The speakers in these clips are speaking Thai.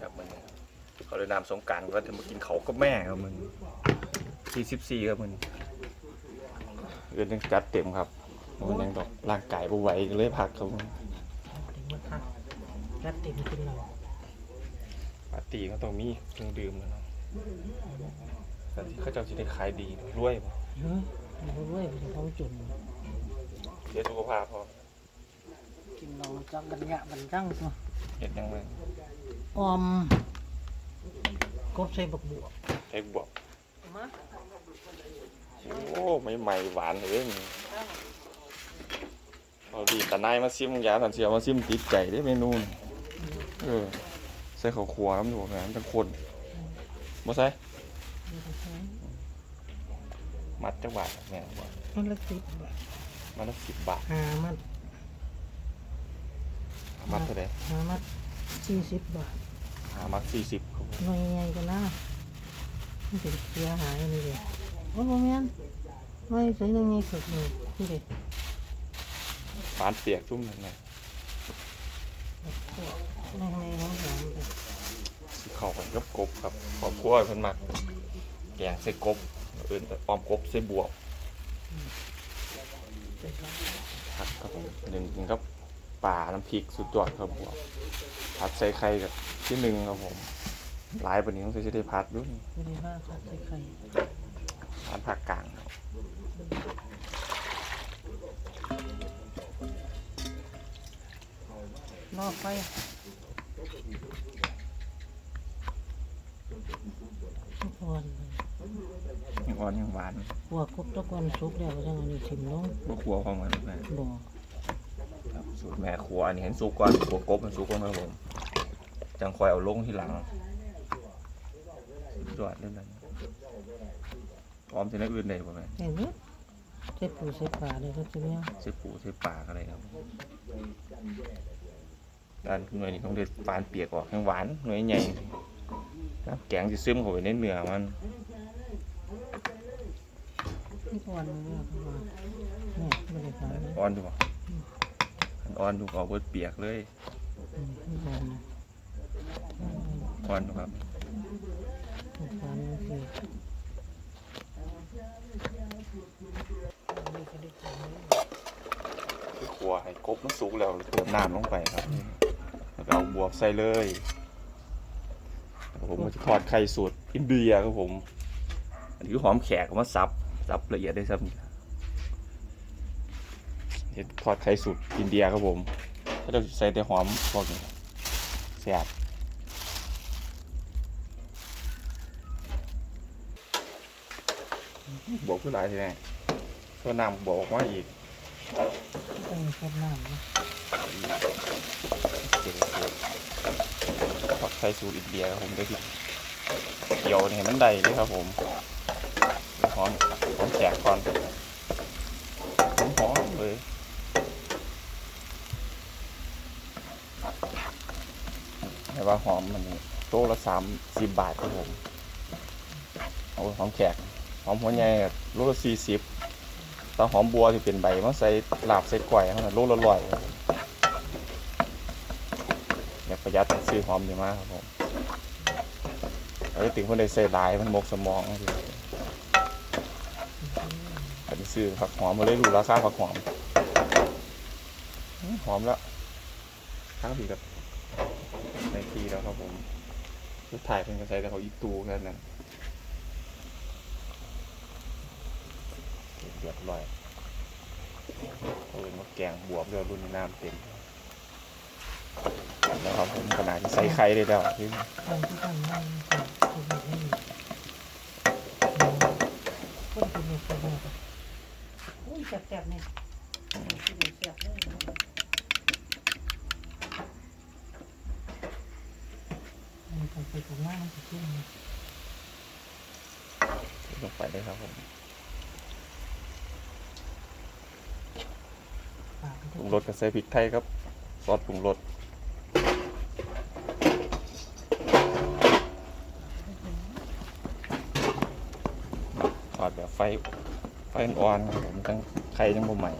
ครับมึงเขาเลยนำสงกรารก็จะมากินเขาวก็แม่ครับมึงสี่สิบสี่ครับมึงเรื่องยังจัดเต็มครับมันยังดอกร่างกายบ่ไหวก็เลยพักครับมึงถึงมาพักรัดเต็มกินเราปาร์ตี้ก็ต้องมีเครื่องดื่มแล้วเนาะแต่ที่เขาเจ้าจะได้ขายดีรวยป่ะเฮ้ยเราด้วยเป็นของจุนเสียสุขภาพพอกินเราจังกันยะกันจังตัวเห็นยังไงออมกบใส่บักบวบใช้บวกมาโอ้ไม่ใหม่หวานเลยนี่เอาดีแต่นายมาซิมยาสันเสียมาซิมติดใจได้เมนูนี่เออใส่ข้าวคั่วน้ำดูนะมันเป็นคนบ่ใส่มัดจักบาทแม่นบ่มันละสิบบาท มัดละสิบบาทหามัดมัดเท่าไหร่หามัดสี่สิบบาทหามัดสี่สิบครับผมหน่วยใหญ่กันนะมันเป็นเสียหายนี่เดียวโอ้โหแม่นหน่วยใส่หน่วยใหญ่สุดเลยนี่เดียวปานเปียกชุ่มนั่นไงหน่วยใหญ่ของผมเลยสิเข้ากันกับกบครับครอบครัวเพิ่นมักแกงใส่กบเอื่นแต่ออมกบใส่บวบเป็นไร ผัดครับผมหนึ่งกินกับป่าน้ำพริกสุดยอดครับบวบผัดใส่ไข่กับที่หนึ่งครับผมหลายปานนี้ต้องใช้ได้ผัดด้วยไม่ได้ว่าขาดใส่ไข่ผัดผักกลางครับรอไฟอ่อน เลยยังอ่อนยังหวานหัวกบตะกอนสุกแล้วก็ยังอันนี้ถิ่มลงบ่ครัวความหวานแม่บ่อครับสูตรแม่ครัวอันนี้เห็นสุกก่อนครัวกบมันสุกก่อนครับผมจังคอยเอาลงที่หลังสุดยอดเลยนะพร้อมจะได้อื่นได้ป่ะแม่เห็นไหมใส่ปูใส่ปลาเลยก็จะเนี่ยใส่ปูใส่ปลาอะไรครับด้านหน่วยนี้ต้องเด็ดปานเปียกออกให้หวานหน่วยใหญ่น้ำแกงจะซึมเข้าไปในเนื้อมันที่ อ่อนเลยเนี่ยคือว่าเนี่ยไม่ได้ขายเลยอ่อนดูป่อ่อนดูก็เอาเบิดเปียกเลยอืมที่อ่อนนะอ่อนดูครับที่อ่อนนี่คือนี่ก็ได้ขายเลยคือครัวให้กบมันสุกแล้วเติมน้ำลงไปครับแล้วก็เอาบวบใส่เลยแล้วผมก็จะทอดไข่สูตรอินเดียครับผม อันนี้คือหอมแขกเอามาซับ ซับละเอียดได้ซับเห็ดทอดไข่สูตรอินเดียครับผมถ้าเราใส่แต่หอมพวกนี้แซ่บบอกผู้หลายทีแน่ตัวนำบอกมาอีกต้องมีแค่น้ำนะผักไทยสูตรอินเดียครับผมได้ที่เกี่ยวเนี่ยมันได้เลยครับผม หอมหอมแขกก่อนหอมหอมเลยแต่ว่าหอมมันโต๊ะละสามสิบบาทครับผมเอาหอมแขกหอมหัวใหญ่อะโลละสี่สิบถ้าหอมบัวที่เป็นใบมาใส่ลาบใส่ก๋วยเขาน่ะโลละร้อยอยากประหยัดซื้อหอมดีมากครับผมเราจะถึงคนได้ใส่หลายมันมกสมองสิ อาจจะซื้อผักหอมมาเลยดูราคาผักหอมอื้อหอมแล้วทั้งผีกับในทีแล้วครับผมชุดถ่ายเป็นกระใสแต่เขาอีตูแค่นั้นเรียบร้อยเอาเป็นมาแกงบวบเรือรุ่นนี้น้ำเต็มนะครับผมขนาดที่ใส่ไข่เลยแล้วที่ทำที่ทำนั่นคือแบบนี้คนกินเนี่ยคนเนี่ย อุ้ยแซ่บๆเนี่ยกินแซ่บเลยมันไปไปกับว่ามันจะขึ้นลงไปเลยครับผมปากปรุงรสกับใส่พริกไทยครับ ซอสปรุงรสทอดแบบไฟ ไฟอ่อนๆครับผมตั้งไข่ยังบ่ใหม่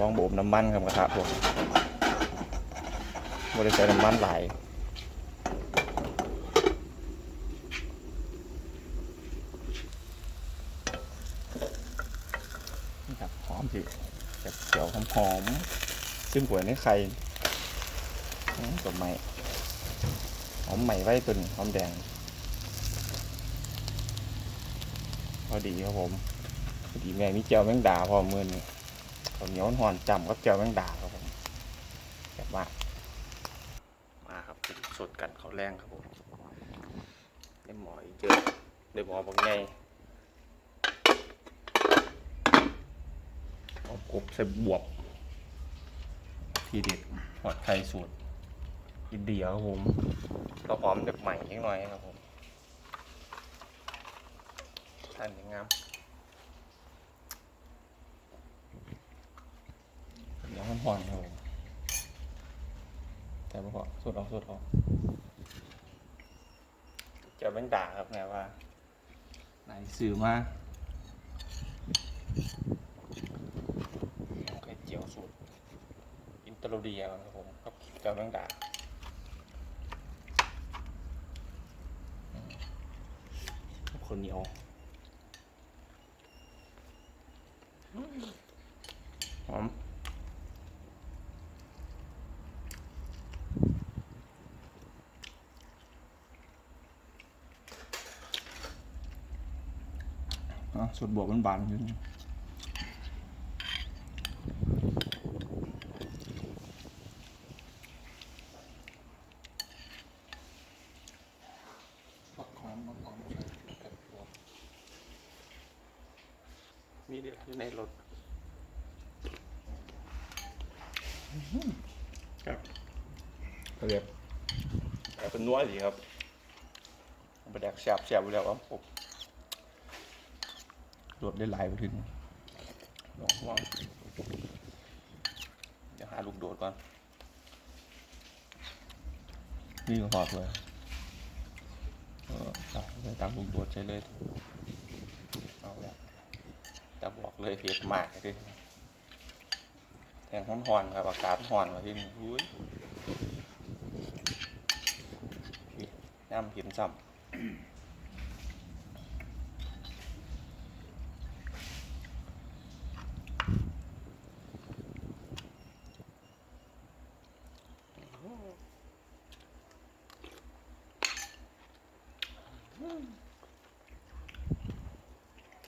ลองโบมน้ำมันครับกระทะผมไม่ได้ใส่น้ำมันหลายนี่ครับหอมสิแบบเขียวหอมๆซึ่งหัวในไข่อืมตัวใหม่หอมใหม่ไว้ตัวนี้หอมแดง พอดีครับผมพอดีแม่มีเจียวแมงดาพอมือนี่ข้าเหนียวหอนจำกับเจียวแมงดาครับผมแบบว่ามาครับสดกันเขาแรงครับผมได้หมออีกเจอได้หมอบางไงเอากบใส่บวบ ทีเด็ดหอดไข่สูตรอินเดียครับผมเราหอมแบบใหม่นิดหน่อยครับผม ทานยังงามเดี๋ยวมันผ่อนครับผมแต่พอสุดออกสุดออกจะแบงด่าครับแม่ว่า ไหนสื่อมาเอาไข่เจียวสูตร อินเตอร์เดียครับผมกับเจ้าแบงด่าคนเหนียว หอม อะสุดบวกมันบานขึ้นมีเดียวอยู่ในรถครับก็เรียกแต่เป็นนัวดีครับไปแดกแสบแสบไปแล้วครับผม รวดได้หลายไปถึงลองว่างเดี๋ยวหาลูกโดดก่อน นี่ก็พอเลยเออเอาไปตามลูกโดดใช้เลย เอาแล้วจะบอกเลยเผ็ดมากเลยแทงร้อนๆครับอากาศร้อนมาที่นี่อุ้ยน้ำเห็นซ้ำ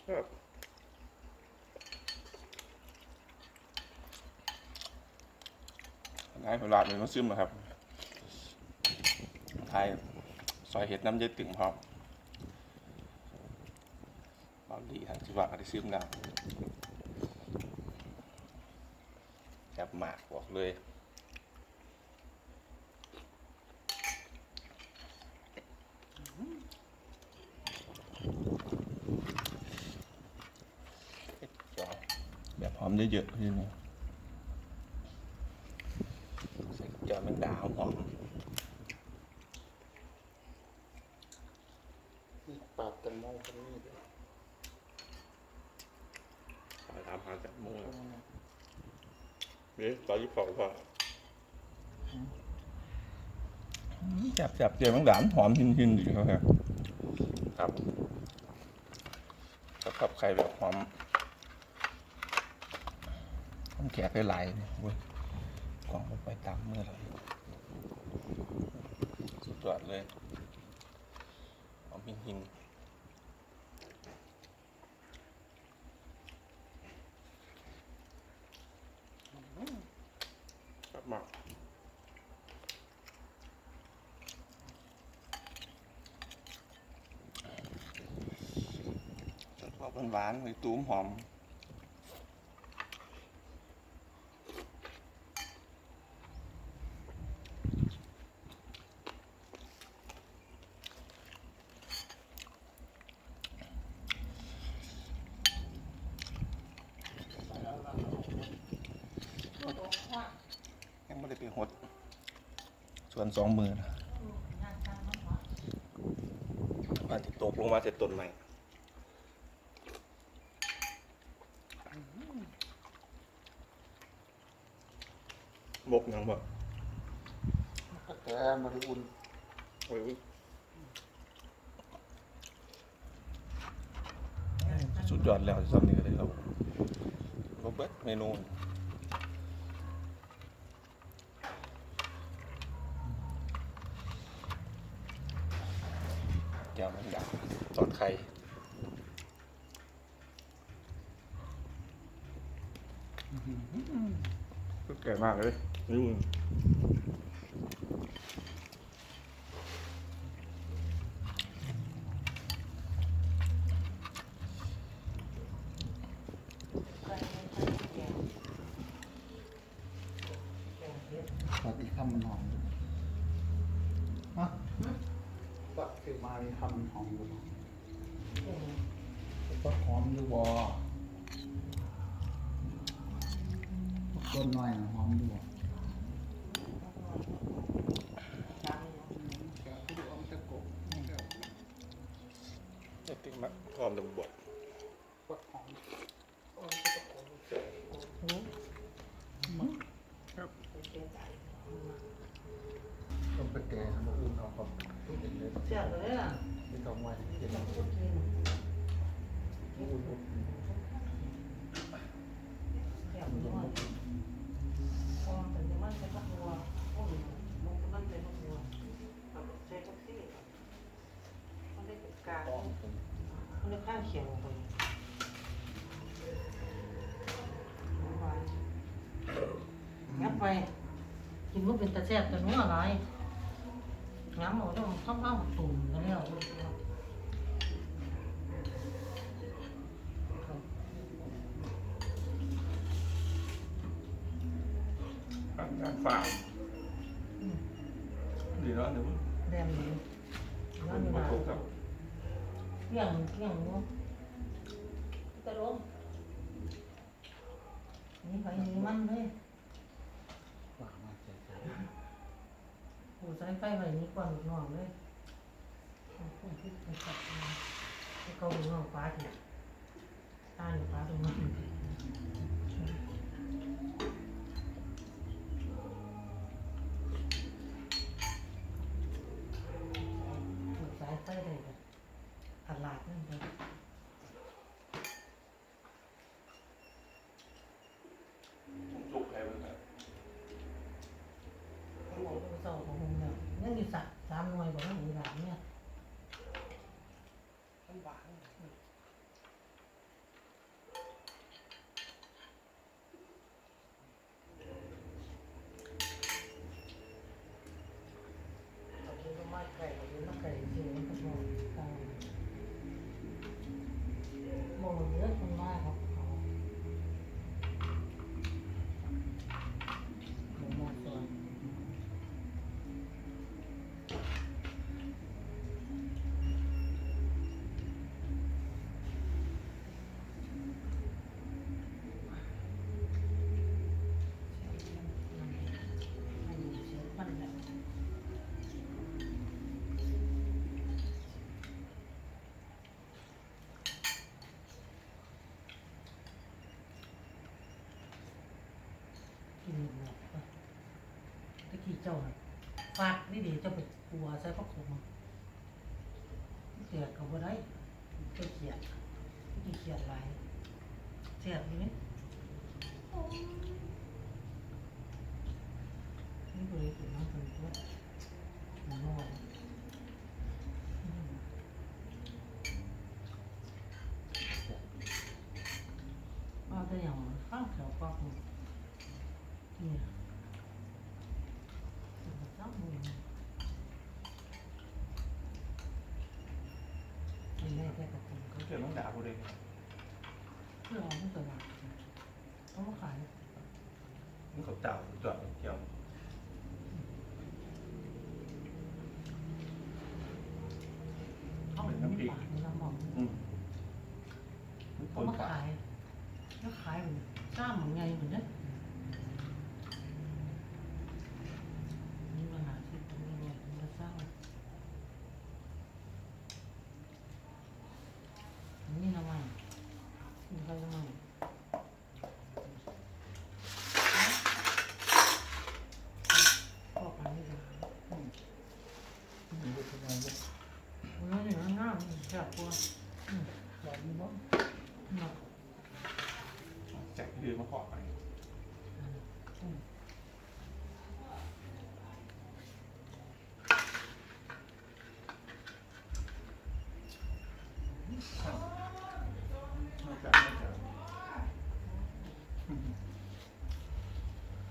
ครับ นายเวลาเป็นมันซึมนะครับไทยซอยเห็ดน้ำเย็ดตึงพร้อมบางดีทางจิวะก็ได้ซึมแล้วแซ่บมากบอกเลยแบบหอมเยอะๆที่นี่ใส่เจอแมงดาหอม ปาดกันมองกันนี่ด้วย ๆไปตามหาจับมูนี่ตอนยี่ปอกว่าจับจับเจอแมงดาหอมหินหินๆดีครับครับครับกับกับไข่แบบหอมหอมแขกได้หลายนี่เว้ยกล่องไปตามเมื่อไหรสุดยอดเลยหอมหินหิน ๆครับหมักจดพอหวานๆเล ยตูมหอมยังไม่ได้ไปหด ส่วนสองมือนะมาติดตกลงมาเสร็จต้นใหม่บกหยังบ่กระแตมาได้อุ่นโอ้ยสุดยอดแล้วสำนี้ก็ได้ครับบ่เบิดเมนู แก้วมันดาสอดไข่แก่มากเลยยุ่ง ปัดอีกคำมันหอมฮะปัด คือมาอีกคำหอมอยู่ก็หอมอยู่บ่ต้นหน่อยนะหอมอยู่บ่เจ็บติ๊กมากพร้อมจะบวช ปัดหอม ต้นกระแตทำมาอุ่นเอาครับตู้เย็นเลยเสียบเลยล่ะไม่ต้องไว้เย็นอุ่นอุ่นเสียบเลยพอแต่ยังมันใช้พักวัวโอ้ยมันมันใช้พักวัวใช้พักซี่มันได้กลางมันได้ข้างเขียวไปงับไปกินว่าเป็นตะแซ่บแต่นัวอะไร งับหมดต้องเข้าเข้าตุ่มกันแล้วงานฝากดีแล้วเดี๋ยวแดงเลยผนั่นมนี่มานะทุกครับเกี่ยงเกี่ยงเนาะตะลงนี่ไปนี่มันเลย ฝากมาใจใจ กูใช้ไฟไว้นี่ก่อนหนองเลยพุ่งขึ้นไปจับมาให้เกาลูกน้องฟ้าถี่ตาอยู่ฟ้าตรงนั้นสายไฟได้แบบตลาดนั่นเลย ลูกใครบ้างครับ เขาบอกว่าเศร้าของมึงเนี่ยยังอยู่สักสามหน่วยบอกว่าหนีหลานเนี่ยเอา ไก็มาไก่เอาไมาไก่จริง จ้าน่ะฝากนี่ดีเจ้าไปกลัวใส่พระขมเกลียดกับว่าได้เจ้าเกลียดตะกี้เกลียดหลายเสียบอยู่นี่นี่เลยกินน้ำเป็นตัวหมูน้อยเอาแต่อย่างข้าวแถวปากหมูเนี่ยจ้าหมูอันแรกแค่กระปุก เขาเจอน้องดาพอดีเพื่อเอาเขามาขายมันเขาเจ้าจอดเกี่ยวเขาเป็นน้ำปลาน้ำหอมอืมมันคเขานมาฝากขายแล้วขายเหมือนจ้ามเหมือนไงเหมือนเนี้ยนี่มาหาที่ตรงนี้เนี่ยมาสร้างนี่ทำไมนี่เขาทำไม คือมาขอไปอืมนอกจากนอกจาก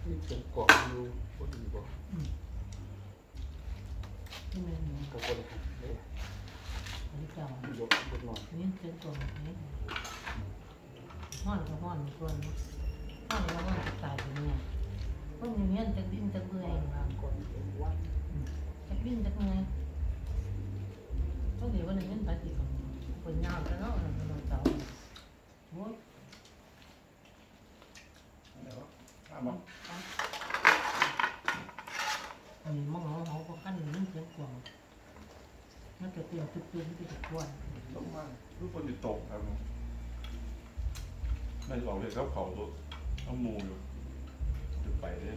นี่เป็นเกาะอยู่บนบ่นี่แม่นบ่กับบนหันเลยอันนี้เจ้าบนบนหน่อยนี่เป็นตัวนี้ ห้อนก็ห้อนส่วนห้อนก็ห้อนตายไปเนี่ยพวกนี้เนี่ยจะดิ้นจะเบื่อยบางก่อนจะดิ้นจะเมื่อยพวกนี้วันนี้เงินไปกี่คนคนยาวจะเนาะเราเจ้าโอ้ยอะไรวะอ้าวมั้งอันนี้มองเขาเขาก็ขั้นนึงเสียงกวางมันจะเตือนตึ๊บตึ๊บที่จะกวนตกมากรูปคนติดตกครับ ไม่บอกเลยครับเขาตัวเอาหมูอยู่จะไปเลย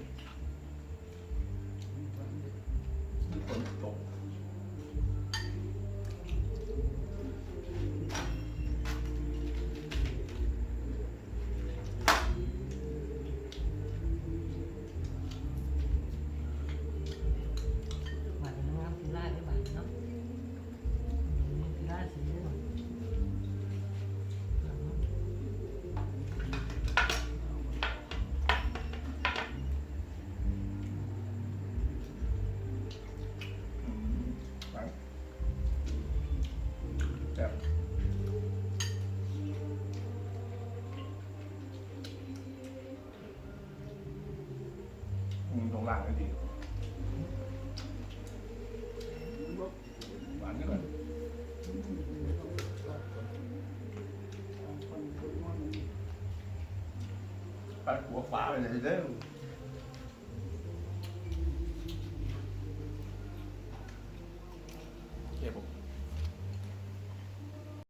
อืมตรงล่างก็ดีหวานนี่ก่อนปัดหัวฟ้าไปเลยเด้อ